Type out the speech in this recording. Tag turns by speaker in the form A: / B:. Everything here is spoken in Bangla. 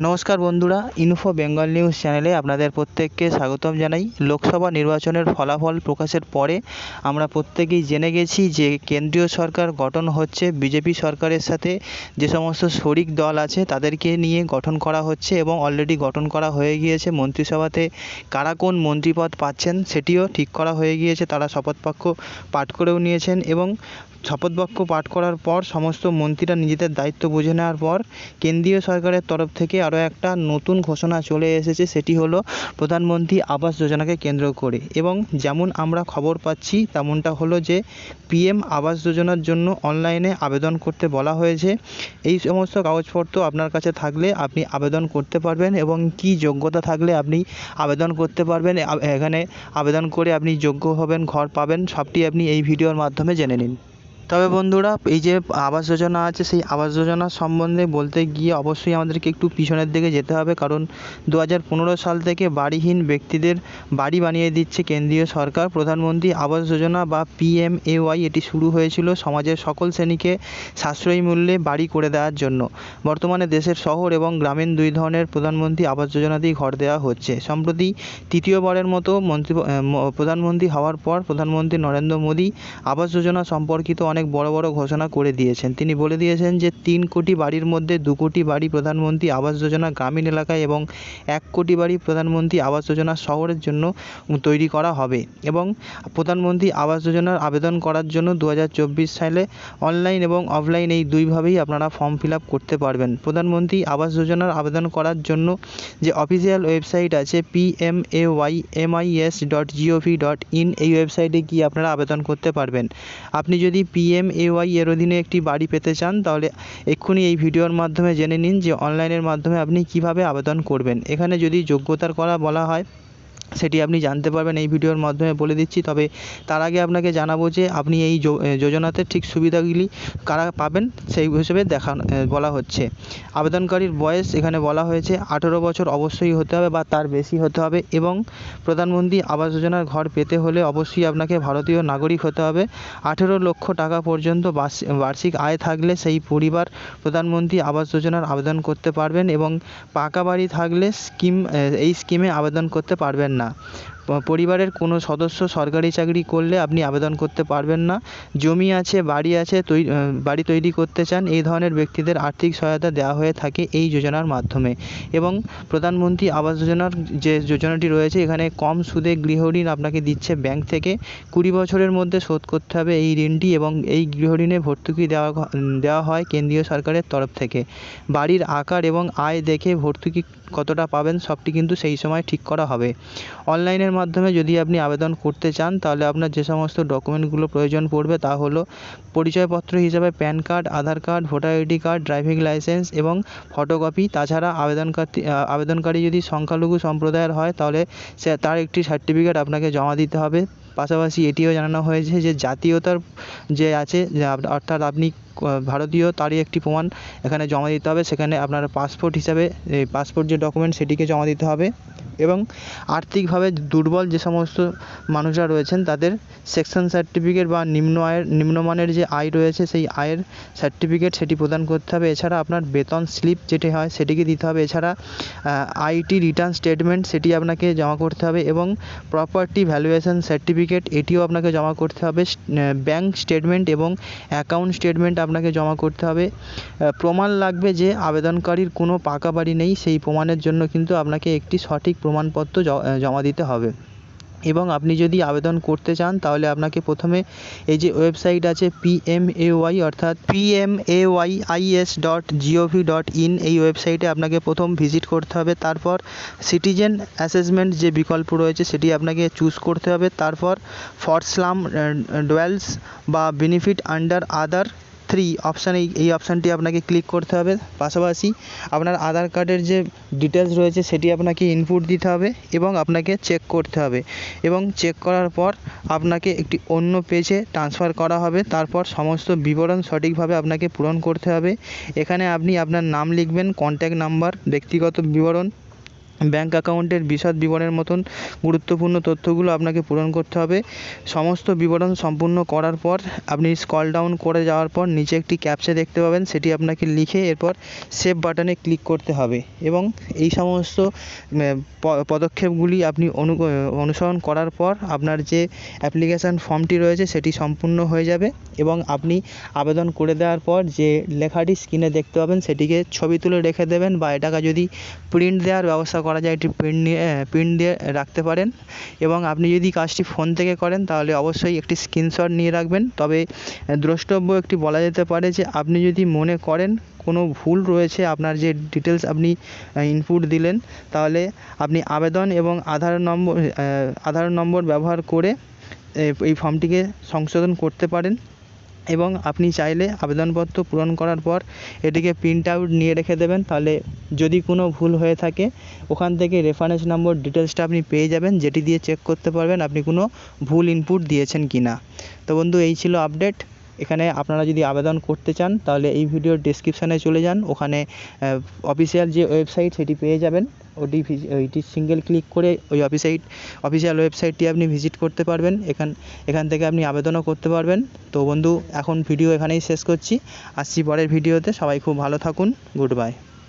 A: নমস্কার বন্ধুরা ইনফো বেঙ্গল নিউজ চ্যানেলে আপনাদের প্রত্যেককে স্বাগতম জানাই। লোকসভা নির্বাচনের ফলাফল প্রকাশের পরে আমরা প্রত্যেকেই জেনে গেছি যে কেন্দ্রীয় সরকার গঠন হচ্ছে, বিজেপি সরকারের সাথে যে সমস্ত শরিক দল আছে তাদেরকে নিয়ে গঠন করা হচ্ছে এবং অলরেডি গঠন করা হয়ে গিয়েছে। মন্ত্রিসভাতে কারা কোন মন্ত্রীপদ পাচ্ছেন সেটিও ঠিক করা হয়ে গিয়েছে, তারা শপথবাক্য পাঠ করেও নিয়েছেন এবং শপথ বাক্য পাঠ করার পর সমস্ত মন্ত্রীরা নিজেদের দায়িত্ব বুঝে নেওয়ার পর কেন্দ্রীয় সরকারের তরফ থেকে আরও একটা নতুন ঘোষণা চলে এসেছে, সেটি হলো প্রধানমন্ত্রী আবাস যোজনাকে কেন্দ্র করে। এবং যেমন আমরা খবর পাচ্ছি, তেমনটা হলো যে পিএম আবাস যোজনার জন্য অনলাইনে আবেদন করতে বলা হয়েছে। এই সমস্ত কাগজপত্র আপনার কাছে থাকলে আপনি আবেদন করতে পারবেন এবং কী যোগ্যতা থাকলে আপনি আবেদন করতে পারবেন। এখানে আবেদন করে আপনি যোগ্য হবেন, ঘর পাবেন, সবটি আপনি এই ভিডিওর মাধ্যমে জেনে নিন। তবে বন্ধুরা, এই যে আবাস যোজনা আছে, সেই আবাস যোজনা সম্বন্ধে বলতে গিয়ে অবশ্যই আমাদেরকে একটু পিছনের দিকে যেতে হবে। কারণ দু হাজার পনেরো সাল থেকে বাড়িহীন ব্যক্তিদের বাড়ি বানিয়ে দিচ্ছে কেন্দ্রীয় সরকার। প্রধানমন্ত্রী আবাস যোজনা বা পিএমএওয়াই এটি শুরু হয়েছিল সমাজের সকল শ্রেণীকে সাশ্রয়ী মূল্যে বাড়ি করে দেওয়ার জন্য। বর্তমানে দেশের শহর এবং গ্রামীণ দুই ধরনের প্রধানমন্ত্রী আবাস যোজনাতেই ঘর দেওয়া হচ্ছে। সম্প্রতি তৃতীয়বারের মতো মন্ত্রী প্রধানমন্ত্রী হওয়ার পর প্রধানমন্ত্রী নরেন্দ্র মোদী আবাস যোজনা সম্পর্কিত অনেক অনেক বড় বড় ঘোষণা করে দিয়েছেন। তিনি বলে দিয়েছেন যে, তিন কোটি বাড়ির মধ্যে দু কোটি বাড়ি প্রধানমন্ত্রী আবাস যোজনা গ্রামীণ এলাকায় এবং এক কোটি বাড়ি প্রধানমন্ত্রী আবাস যোজনা শহরের জন্য তৈরি করা হবে এবং প্রধানমন্ত্রী আবাস যোজনার আবেদন করার জন্য দু হাজার চব্বিশ সালে অনলাইন এবং অফলাইন এই দুইভাবেই আপনারা ফর্ম ফিল করতে পারবেন। প্রধানমন্ত্রী আবাস যোজনার আবেদন করার জন্য যে অফিসিয়াল ওয়েবসাইট আছে P M A Y M I S dot G O V dot in এই ওয়েবসাইটে গিয়ে আপনারা আবেদন করতে পারবেন। আপনি যদি পি পিএমএওয়াই এর অধীনে একটি বাড়ি পেতে চান, তাহলে এক্ষুনি এই ভিডিওর মাধ্যমে জেনে নিন যে অনলাইনের মাধ্যমে আপনি কীভাবে আবেদন করবেন। এখানে যদি যোগ্যতার করা বলা হয় সেটি আপনি জানতে পারবেন এই ভিডিওর মাধ্যমে বলে দিচ্ছি। তবে তার আগে আপনাকে জানাব যে, আপনি এই যোজনাতে ঠিক সুবিধাগুলি কারা পাবেন সেই হিসেবে দেখা বলা হচ্ছে। আবেদনকারীর বয়স এখানে বলা হয়েছে আঠেরো বছর অবশ্যই হতে হবে বা তার বেশি হতে হবে এবং প্রধানমন্ত্রী আবাস যোজনার ঘর পেতে হলে অবশ্যই আপনাকে ভারতীয় নাগরিক হতে হবে। আঠেরো লক্ষ টাকা পর্যন্ত বার্ষিক আয় থাকলে সেই পরিবার প্রধানমন্ত্রী আবাস যোজনার আবেদন করতে পারবেন এবং পাকা বাড়ি থাকলে স্কিম এই স্কিমে আবেদন করতে পারবেন না। না পরিবারের কোনো সদস্য সরকারি চাকরি করলে আপনি আবেদন করতে পারবেন না। জমি আছে, বাড়ি আছে, তৈ বাড়ি তৈরি করতে চান, এই ধরনের ব্যক্তিদের আর্থিক সহায়তা দেওয়া হয়ে থাকে এই যোজনার মাধ্যমে। এবং প্রধানমন্ত্রী আবাস যোজনার যে যোজনাটি রয়েছে, এখানে কম সুদে গৃহঋণ আপনাকে দিচ্ছে ব্যাংক থেকে। কুড়ি বছরের মধ্যে শোধ করতে হবে এই ঋণটি এবং এই গৃহঋণে ভর্তুকি দেওয়া দেওয়া হয় কেন্দ্রীয় সরকারের তরফ থেকে। বাড়ির আকার এবং আয় দেখে ভর্তুকি কতটা পাবেন, সবটি কিন্তু সেই সময় ঠিক করা হবে। অনলাইনের মাধ্যমে যদি আপনি আবেদন করতে চান, তাহলে আপনার যে সমস্ত ডকুমেন্টগুলো প্রয়োজন পড়বে তা হলো পরিচয়পত্র হিসাবে PAN card, Aadhaar card, voter ID card, driving licence এবং ফটোকপি। তাছাড়া আবেদনকারী আবেদনকারী যদি সংখ্যালঘু সম্প্রদায়ের হয়, তাহলে সে, তার একটি সার্টিফিকেট আপনাকে জমা দিতে হবে। পাশাপাশি এটিও জানানো হয়েছে যে জাতীয়তার যে আছে অর্থাৎ আপনি ভারতীয়, তারই একটি প্রমাণ এখানে জমা দিতে হবে। সেখানে আপনার পাসপোর্ট হিসাবে পাসপোর্ট যে ডকুমেন্ট, সেটিকে জমা দিতে হবে। এবং আর্থিকভাবে দুর্বল যে সমস্ত মানুষরা রয়েছেন, তাদের সেকশন সার্টিফিকেট বা নিম্ন আয়ের, নিম্নমানের যে আয় রয়েছে, সেই আয়ের সার্টিফিকেট সেটি প্রদান করতে হবে। এছাড়া আপনার বেতন স্লিপ যেটি হয়, সেটিকে দিতে হবে। এছাড়া আইটি রিটার্ন স্টেটমেন্ট সেটি আপনাকে জমা করতে হবে এবং প্রপার্টি ভ্যালুয়েশন সার্টিফিকেট এটিও আপনাকে জমা করতে হবে। ব্যাঙ্ক স্টেটমেন্ট এবং অ্যাকাউন্ট স্টেটমেন্ট আপনাকে জমা করতে হবে। প্রমাণ লাগবে যে আবেদনকারীর কোনো পাকা বাড়ি নেই, সেই প্রমাণের জন্য কিন্তু আপনাকে একটি সঠিক প্রমাণপত্র জমা দিতে হবে। এবং আপনি যদি আবেদন করতে চান, তাহলে আপনাকে প্রথমে এই যে ওয়েবসাইট আছে পিএমএওয়াই অর্থাৎ PMAYIS dot G O V dot in এই ওয়েবসাইটে আপনাকে প্রথম ভিজিট করতে হবে। তারপর সিটিজেন অ্যাসেসমেন্ট যে বিকল্প রয়েছে, সেটি আপনাকে চুজ করতে হবে। তারপর ফর স্লাম ডোয়েলস বা benefit under other three option এই অপশানটি আপনাকে ক্লিক করতে হবে। পাশাপাশি আপনার আধার কার্ডের যে ডিটেলস রয়েছে, সেটি আপনাকে ইনপুট দিতে হবে এবং আপনাকে চেক করতে হবে। এবং চেক করার পর আপনাকে একটি অন্য পেজে ট্রান্সফার করা হবে। তারপর সমস্ত বিবরণ সঠিকভাবে আপনাকে পূরণ করতে হবে। এখানে আপনি আপনার নাম লিখবেন কন্ট্যাক্ট নাম্বার ব্যক্তিগত বিবরণ ব্যাঙ্ক অ্যাকাউন্টের বিশদ বিবরণের মতন গুরুত্বপূর্ণ তথ্যগুলো আপনাকে পূরণ করতে হবে। সমস্ত বিবরণ সম্পূর্ণ করার পর আপনি স্ক্রল ডাউন করে যাওয়ার পর নিচে একটি ক্যাপচা দেখতে পাবেন, সেটি আপনাকে লিখে এরপর সেভ বাটনে ক্লিক করতে হবে এবং এই সমস্ত পদক্ষেপগুলি আপনি অনু, অনুসরণ করার পর আপনার যে অ্যাপ্লিকেশান ফর্মটি রয়েছে সেটি সম্পূর্ণ হয়ে যাবে এবং আপনি আবেদন করে দেওয়ার পর যে লেখাটি স্ক্রিনে দেখতে পাবেন সেটিকে ছবি তুলে রেখে দেবেন বা এটাকে যদি প্রিন্ট দেওয়ার ব্যবস্থা করা যায় এটি প্রিন্ট নিয়ে প্রিন্ট দিয়ে রাখতে পারেন। এবং আপনি যদি কাজটি ফোন থেকে করেন, তাহলে অবশ্যই একটি স্ক্রিনশট নিয়ে রাখবেন। তবে দ্রষ্টব্য একটি বলা যেতে পারে যে, আপনি যদি মনে করেন কোনো ভুল রয়েছে, আপনার যে ডিটেলস আপনি ইনপুট দিলেন, তাহলে আপনি আবেদন এবং আধার নম্বর আধার নম্বর ব্যবহার করে এই ফর্মটিকে সংশোধন করতে পারেন। এবং আপনি চাইলে আবেদনপত্র পূরণ করার পর এটিকে প্রিন্ট আউট নিয়ে রেখে দেবেন। তাহলে যদি কোনো ভুল হয়ে থাকে, ওখান থেকে রেফারেন্স নম্বর ডিটেলসটা আপনি পেয়ে যাবেন, যেটি দিয়ে চেক করতে পারবেন আপনি কোনো ভুল ইনপুট দিয়েছেন কি না তো বন্ধু, এই ছিল আপডেট এখানে আপনারা যদি আবেদন করতে চান, তাহলে এই ভিডিওর ডেসক্রিপশানে চলে যান। ওখানে অফিসিয়াল যে ওয়েবসাইট সেটি পেয়ে যাবেন। ওটি ওইটি সিঙ্গেল ক্লিক করে ওই অফিসাইট অফিসিয়াল ওয়েবসাইটটি আপনি ভিজিট করতে পারবেন। এখান এখান থেকে আপনি আবেদনও করতে পারবেন। তো বন্ধু, এখন ভিডিও এখানেই শেষ করছি। আসছি পরের ভিডিওতে। সবাই খুব ভালো থাকুন। Good bye